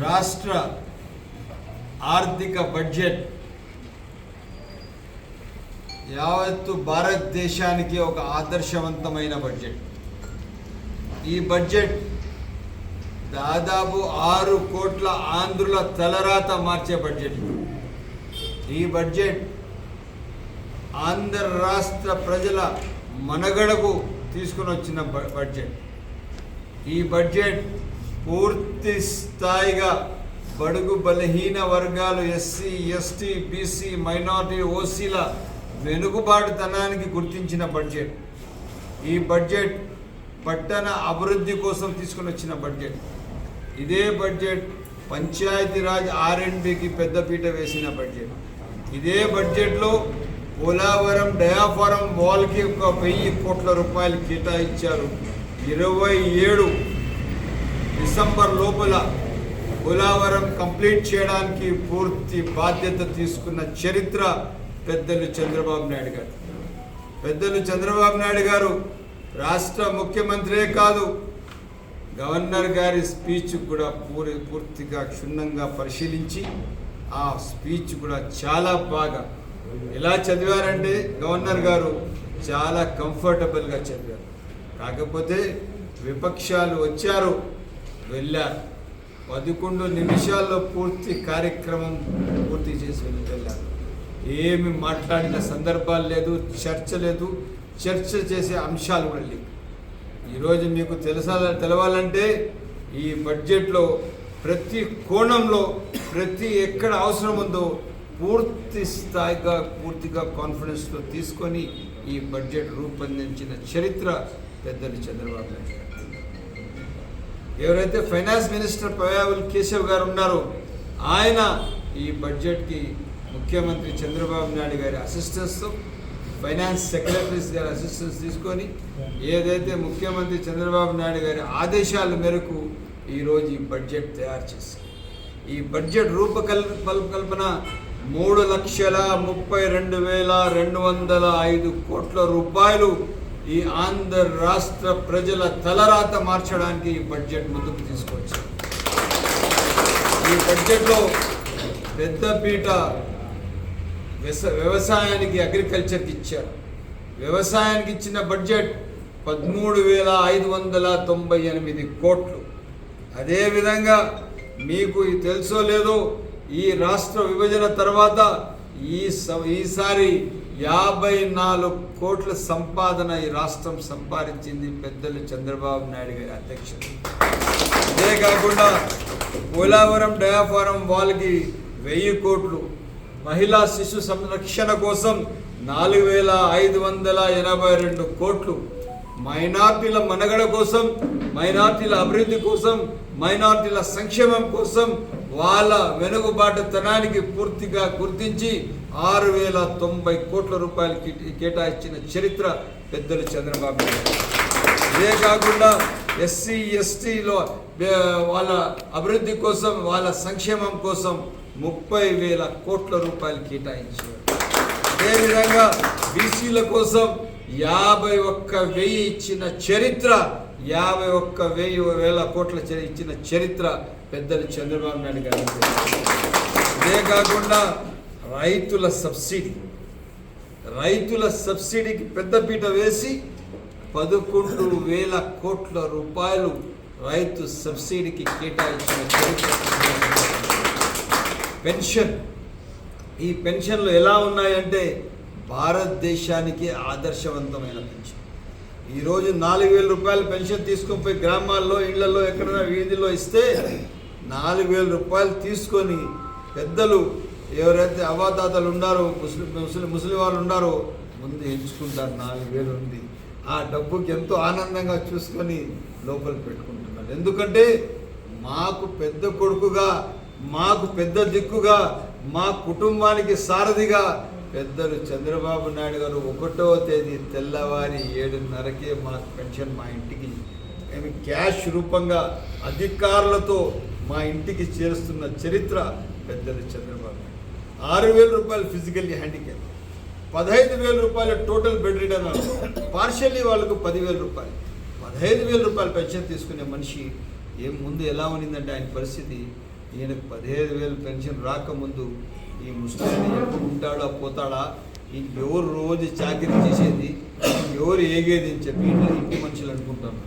రాష్ట్ర ఆర్థిక బడ్జెట్ యావత్తు భారతదేశానికి ఒక ఆదర్శవంతమైన బడ్జెట్. ఈ బడ్జెట్ దాదాపు ఆరు కోట్ల ఆంధ్రుల తలరాత మార్చే బడ్జెట్. ఈ బడ్జెట్ ఆంధ్ర రాష్ట్ర ప్రజల మనగడకు తీసుకుని వచ్చిన బ- బడ్జెట్. ఈ బడ్జెట్ పూర్తి స్థాయిగా బడుగు బలహీన వర్గాలు ఎస్సీ ఎస్టీ బీసీ మైనారిటీ ఓసీల వెనుకబాటుతనానికి గుర్తించిన బడ్జెట్. ఈ బడ్జెట్ పట్టణ అభివృద్ధి కోసం తీసుకుని వచ్చిన బడ్జెట్. ఇదే బడ్జెట్ పంచాయతీరాజ్ ఆర్ఎండ్బికి పెద్దపీట వేసిన బడ్జెట్. ఇదే బడ్జెట్లో పోలావరం డయాఫారం వాల్కి ఒక వెయ్యి కోట్ల రూపాయలు కేటాయించారు. ఇరవై ఏడు డిసెంబర్ లోపల పోలావరం కంప్లీట్ చేయడానికి పూర్తి బాధ్యత తీసుకున్న చరిత్ర పెద్దలు చంద్రబాబు నాయుడు గారు. పెద్దలు చంద్రబాబు నాయుడు గారు రాష్ట్ర ముఖ్యమంత్రే కాదు గవర్నర్ గారి స్పీచ్ కూడా పూరి పూర్తిగా క్షుణ్ణంగా పరిశీలించి ఆ స్పీచ్ కూడా చాలా బాగా ఎలా చదివారంటే గవర్నర్ గారు చాలా కంఫర్టబుల్గా చదివారు. కాకపోతే విపక్షాలు వచ్చారు వెళ్ళారు. పదకొండు నిమిషాల్లో పూర్తి కార్యక్రమం పూర్తి చేసి వెళ్ళి వెళ్ళారు. ఏమి మాట్లాడిన సందర్భాలు లేదు చర్చ లేదు. చర్చ చేసే అంశాలు కూడా లేవు. ఈరోజు మీకు తెలుసా తెలవాలంటే ఈ బడ్జెట్లో ప్రతి కోణంలో ప్రతి ఎక్కడ అవసరం ఉందో పూర్తి స్థాయిగా పూర్తిగా కాన్ఫిడెన్స్తో తీసుకొని ఈ బడ్జెట్ రూపొందించిన చరిత్ర పెద్దలు చంద్రబాబు నాయుడు. ఎవరైతే ఫైనాన్స్ మినిస్టర్ పయావుల్ కేశవ్ గారు ఉన్నారో ఆయన ఈ బడ్జెట్కి ముఖ్యమంత్రి చంద్రబాబు నాయుడు గారి అసిస్టెన్స్తో ఫైనాన్స్ సెక్రటరీస్ గారి అసిస్టెన్స్ తీసుకొని ఏదైతే ముఖ్యమంత్రి చంద్రబాబు నాయుడు గారి ఆదేశాల మేరకు ఈరోజు ఈ బడ్జెట్ తయారు చేసింది ఈ బడ్జెట్ రూపకల్పన మూడు లక్షల ముప్పై రెండు వేల రెండు వందల ఐదు కోట్ల రూపాయలు ఈ ఆంధ్ర రాష్ట్ర ప్రజల తలరాత మార్చడానికి ఈ బడ్జెట్ ముందుకు తీసుకొచ్చారు ఈ బడ్జెట్లో పెద్దపీట వ్యవసాయానికి అగ్రికల్చర్కి ఇచ్చారు. వ్యవసాయానికి ఇచ్చిన బడ్జెట్ పదమూడు వేల ఐదు వందల తొంభై ఎనిమిది కోట్లు. అదేవిధంగా మీకు ఇది తెలుసో లేదో ఈ రాష్ట్ర విభజన తర్వాత ఈ స- ఈసారి యాభై నాలుగు కోట్ల సంపాదన ఈ రాష్ట్రం సంపాదించింది పెద్దలు చంద్రబాబు నాయుడు గారి అధ్యక్షుడు అదే కాకుండా పోలావరం డయాఫారం వాళ్ళకి వెయ్యి కోట్లు మహిళా శిశు సంరక్షణ కోసం నాలుగు వేల ఐదు వందల ఎనభై రెండు కోట్లు మైనార్టీల మనగడ కోసం మైనార్టీల అభివృద్ధి కోసం మైనార్టీల సంక్షేమం కోసం వాళ్ళ వెనుకబాటుతనానికి పూర్తిగా గుర్తించి ఆరు వేల తొంభై కోట్ల రూపాయలు కేటాయించిన చరిత్ర పెద్దలు చంద్రబాబు నాయుడు ఇదే కాకుండా ఎస్సీ ఎస్టీలో వాళ్ళ అభివృద్ధి కోసం వాళ్ళ సంక్షేమం కోసం ముప్పై వేల కోట్ల రూపాయలు కేటాయించారు. అదేవిధంగా బీసీల కోసం యాభై ఒక్క వెయ్యి ఇచ్చిన చరిత్ర యాభై ఒక్క వెయ్యి వేల కోట్ల ఇచ్చిన చరిత్ర పెద్దలు చంద్రబాబు నాయుడు గారు ఇదే కాకుండా రైతుల సబ్సిడీ. రైతుల సబ్సిడీకి పెద్దపీట వేసి పదకొండు వేల కోట్ల రూపాయలు రైతు సబ్సిడీకి కేటాయించిన పెన్షన్. ఈ పెన్షన్లు ఎలా ఉన్నాయంటే భారతదేశానికి ఆదర్శవంతమైన పెన్షన్. ఈరోజు నాలుగు వేల రూపాయలు పెన్షన్ తీసుకొని పోయి గ్రామాల్లో ఇళ్ళలో ఎక్కడైనా వీధిలో ఇస్తే నాలుగు వేల రూపాయలు తీసుకొని పెద్దలు ఎవరైతే అవాతాతలు ఉన్నారో ముస్లిం ముస్లిం ముస్లిం వాళ్ళు ఉన్నారో ముందు ఎంచుకుంటారు నాలుగు వేలు ఉంది. ఆ డబ్బుకి ఎంతో ఆనందంగా చూసుకొని లోపల పెట్టుకుంటున్నారు. ఎందుకంటే మాకు పెద్ద కొడుకుగా మాకు పెద్ద దిక్కుగా మా కుటుంబానికి సారథిగా పెద్దలు చంద్రబాబు నాయుడు గారు ఒకటో తేదీ తెల్లవారి ఏడున్నరకే మా పెన్షన్ మా ఇంటికి మేము క్యాష్ రూపంగా అధికారులతో మా ఇంటికి చేరుస్తున్న చరిత్ర పెద్దలు చంద్రబాబు నాయుడు ఆరు వేల రూపాయలు ఫిజికల్లీ హ్యాండిక్యాప్ పదహైదు వేల రూపాయలు టోటల్ బెడ్ రిటర్న్ పార్షల్లీ వాళ్ళకు పదివేల రూపాయలు. పదహైదు వేల రూపాయలు పెన్షన్ తీసుకునే మనిషి ఏం ముందు ఎలా ఉన్నిందంటే ఆయన పరిస్థితి ఈయనకు పదిహేను వేలు పెన్షన్ రాకముందు ఈ ముస్లిం ఎప్పుడు ఉంటాడా పోతాడా? ఇంక ఎవరు రోజు చాకరీ చేసేది? ఎవరు ఏగేది అని చెప్పి ఇంట్లో ఇంటి మనుషులు అనుకుంటాను